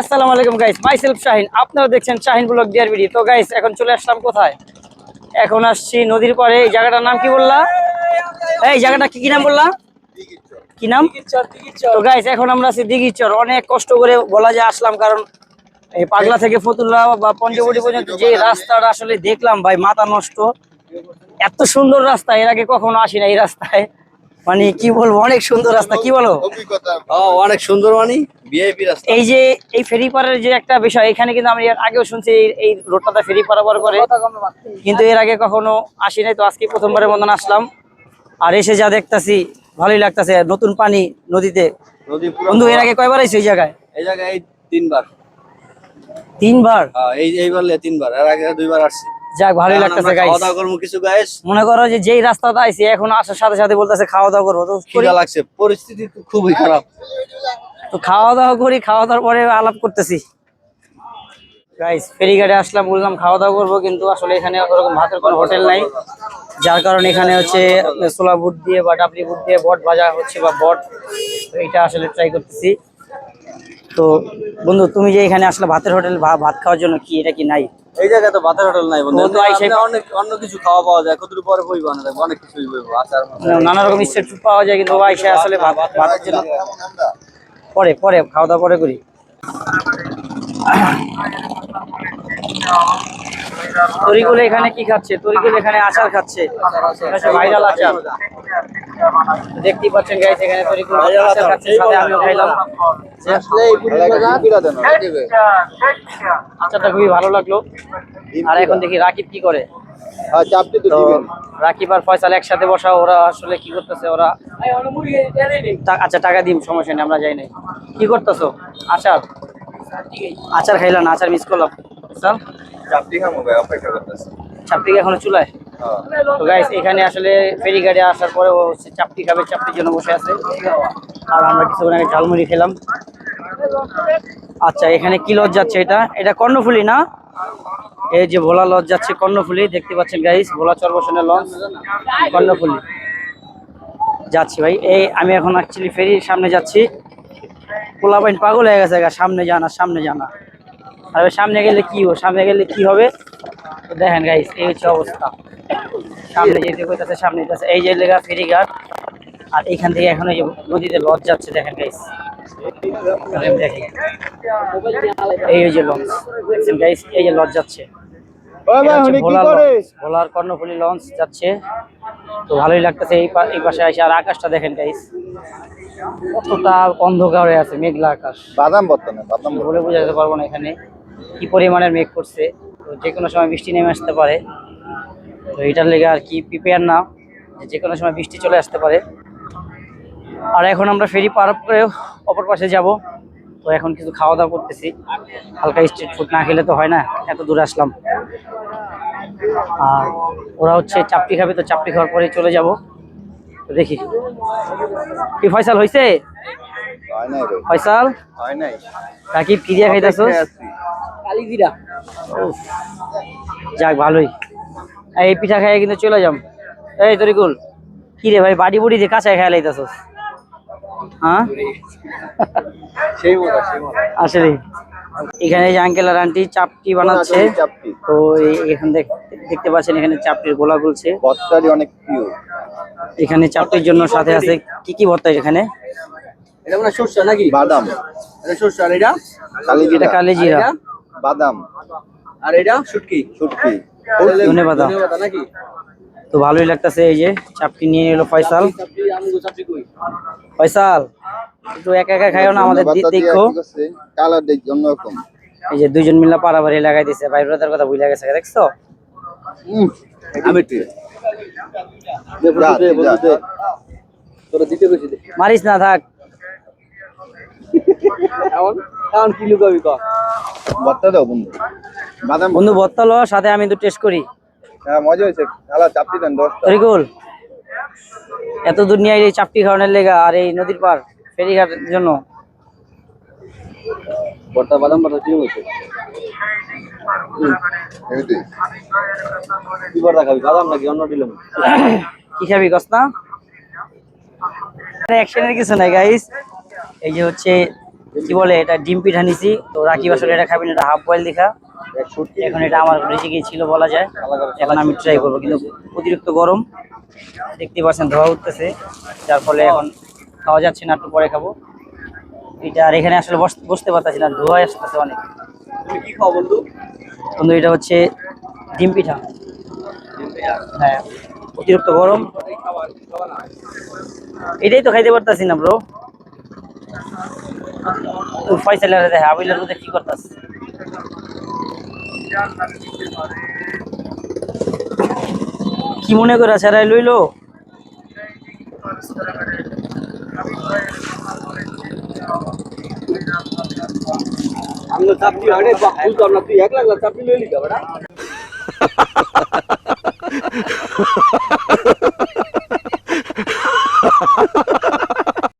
আসসালামু আলাইকুম guys myself Shahin আপনারা দেখছেন শাহিন ব্লগ ডিয়ার ভিডি তো গাইস এখন চলে আসলাম কোথায়? এখন আসছি নদীর পরে এই জায়গাটার নাম কি বললা? এই জায়গাটা কি কি নাম বললা? কি নাম? তো গাইস এখন আমরা আছি দিঘিচর অনেক কষ্ট করে বলা যায় আসলাম, কারণ এই পাগলা থেকে ফতুল্লা বা পঞ্চবটি পর্যন্ত যে রাস্তাটা আসলে দেখলাম, ভাই, মাথা নষ্ট। এত সুন্দর রাস্তা, এর আগে কখনো আসি না এই রাস্তায়। মানে কি বলব অনেক সুন্দর রাস্তা কি বলো? অনেক সুন্দর মানে ভিআইপি রাস্তা। এই যে এই ফেরি পারের যে একটা বিষয় এখানে কিন্তু আমি আগেও শুনছি এই- এই রোডটাতে ফেরি পারাপার করে। কিন্তু এর আগে কখনো আসি নাই তো আজকে প্রথমবারের মতন আসলাম। আর এসে যা দেখতাছি ভালোই লাগতাছে নতুন পানি নদীতে। বন্ধু এর আগে কয়বার আইছো এই জায়গায়? এই জায়গায় এই তিনবার। তিনবার? হ্যাঁ, এই এইবার তিনবার এর আগে দুইবার আসছি। যাক ভালোই লাগতাছে গাইস খাওয়া দাওয়া করব কিছু গাইস মনে করো যে যেই রাস্তাতে আইছি এখন আসার সাথে সাথে বলতেছে খাওয়া দাওয়া করব। তো খিদা লাগছে পরিস্থিতি তো খুবই খারাপ। তো খাওয়া দাওয়া করি খাওয়া দাওয়ার পরে আলাপ করতেছি। গাইস ফেরি ফেরিঘাটে আসলাম বললাম খাওয়া দাওয়া করব কিন্তু আসলে এখানে ওরকম ভাতের কোনো হোটেল নাই। যার কারণে এখানে হচ্ছে ছোলা বুট দিয়ে বা ডাবলি বুট দিয়ে বট ভাজা হচ্ছে বা বট এটা আসলে ট্রাই করতেছি। তো বন্ধু তুমি যে এখানে আসলে ভাতের হোটেল ভাত খাওয়ার জন্য কি এটা কি নাই? এই জায়গায় তো ভাতের হোটেল নাই বন্ধু। অনেক অন্য কিছু খাওয়া পাওয়া যায় কতটুকু পরে বই বানা অনেক কিছুই বইবো আচার নানা রকম স্ট্রিট ফুড পাওয়া যায় কিন্তু বাবা এসে আসলে ভাত ভাতের জন্য পরে পরে খাওয়া দাওয়া পরে করি। তরিগুলো এখানে কি খাচ্ছে? তরিগুলো এখানে আচার খাচ্ছে। ভাইরাল আচার। দেখতেই পাচ্ছেন গাইস এখানে আচার খাচ্ছে সাথে আমিও খাইলাম। আচারটা খুবই ভালো লাগল। আর এখন দেখি রাকিব কি করে। তো রাকিব আর ফয়সাল একসাথে বসা ওরা আসলে কি করতেছে ওরা আচ্ছা টাকা দিম সমস্যা নেই আমরা যাই নাই। কি করতেছো? আচার? আচার খাইলাম আচার মিস করলাম। চল চাপটি এখনও চুলায়? তো গাইস এখানে আসলে ফেরি গাড়ি আসার পরে ও হচ্ছে চাপটি খাবে, চাপটির জন্য বসে আছে। আর আমরা কিছুক্ষণ আগে ঝালমুড়ি খেলাম। আচ্ছা এখানে কি লজ যাচ্ছে এটা? এটা কর্ণফুলি না? এই যে ভোলা লজ যাচ্ছে কর্ণফুলি, দেখতে পাচ্ছেন গাইস ভোলা চরবসনের লঞ্চ, কর্ণফুলি। যাচ্ছি ভাই। এই আমি এখন অ্যাকচুয়ালি ফেরির সামনে যাচ্ছি। পোলাপাইন পাগল হয়ে গেছে সামনে জানা সামনে জানা আর সামনে গেলে কি সামনে গেলে কি হবে? দেখেন গাইস এই হচ্ছে অবস্থা। সামনে যেতে কইতাছে সামনে যেতেছে এই যে লেগা ফেরি ঘাট। আর এখান থেকে এখন এই নদীতে লঞ্চ যাচ্ছে দেখেন গাইস দেখেন এই যে লঞ্চ। দেখছেন গাইস এই যে লঞ্চ যাচ্ছে। ভোলার কর্ণফুলি লঞ্চ যাচ্ছে। তো ভালোই লাগতেছে এই এই পাশে এসে। আর আকাশটা দেখেন গাইস কতটা অন্ধকার হয়ে আছে মেঘলা আকাশ। বাদাম বর্তমানে বাদাম বলে বোঝাতে পারব না এখানে। কি পরিমাণের মেঘ করছে। তো যে কোনো সময় বৃষ্টি নেমে আসতে পারে। তো এটার লেগে আর কি প্রিপেয়ার না যে কোনো সময় বৃষ্টি চলে আসতে পারে। আর এখন আমরা ফেরি পার করে অপর পাশে যাব। তো এখন কিছু খাওয়া দাওয়া করতেছি। হালকা স্ট্রিট ফুড না খেলে তো হয় না এত দূরে আসলাম। আর ওরা হচ্ছে চাপটি খাবে তো চাপটি খাওয়ার পরে চলে যাব। তো দেখি। কি ফয়সাল হয়েছে হয় নাই ভাই ফয়সাল? রাকিব কি দিয়া খাইতেছ কালিজিরা। যাক ভালোই। এই পিঠা খাই কিন্তু চলে যাম। এই তরিকুল কি রে ভাই বাড়ি বুড়ি দিয়ে কাঁচায় খেয়ে লাইতেছ হ্যাঁ? আসলে এখানে যে আঙ্কেল আর আন্টি চাপটি বানাচ্ছে তো এই- এখানে দেখ- দেখতে পাচ্ছেন এখানে চাপটির গোলা গুলছে। অনেক প্রিয়। এখানে চাপটির জন্য সাথে আছে কি কি ভর্তা এখানে? এটা মানে সরষে নাকি? বাদাম। এটা সরষে আর এটা? কালিজিরা। এটা বাদাম। আর এটা শুটকি? শুটকি। ধন্যবাদ। নাকি? তো ভালোই লাগতেছে এই যে চাপটি নিয়ে এলো ফয়সাল। ফয়সাল একটু একা একা খাইও না আমাদের দেখো। কালার দেখ অন্যরকম এই যে দুইজন মিলে পারাবাড়ি লাগাই দিছে ভাই ব্রাদার কথা বুঝলা গেছে দেখছ? মারিস না থাক। এখন কি লুকাবি ক? বত্তা দাও বন্ধু। বাদাম বন্ধু বত্তালো সাথে আমি তো টেস্ট করি। হ্যাঁ মজা হয়েছে। কালা চাপটি দেন দশটা। তরিকুল এত দূর নিয়ে এই চাপটি খাওয়ানোর লেগা আর এই নদীর পার ফেরিঘাটের জন্য। বর্তা বাদাম বাটা কি হইছে এইটাই। কি বর্তা খাবি বাদাম নাকি অন্য দিলাম কি খাবি কস না অ্যাকশনের কিছু নাই গাইস এই যে হচ্ছে কি বলে এটা ডিম পিঠা নিছি। তো রাকিব আসলে এটা খাবেন এটা হাফ বয়েল দেখা। এখন এটা আমার রেসিপি ছিল বলা যায়। এখন আমি ট্রাই করব কিন্তু অতিরিক্ত গরম। দেখতে পাচ্ছেন ধোয়া উঠতেছে। যার ফলে এখন খাওয়া যাচ্ছে না একটু পরে খাব। এটা আর এখানে আসলে বস- বসতে পারতেছি না ধোয়া আসতেছে অনেক। কি খাও বন্ধু? বন্ধু এটা হচ্ছে ডিম পিঠা। হ্যাঁ অতিরিক্ত গরম। এটাই তো খাইতে পারতাছি না ব্রো ফয়সালের দেখে আবিলের মধ্যে কি করতাস? কি মনে করে স্যারাই লইল? আমরা চাপটি হয় না বুঝতাম তুই এক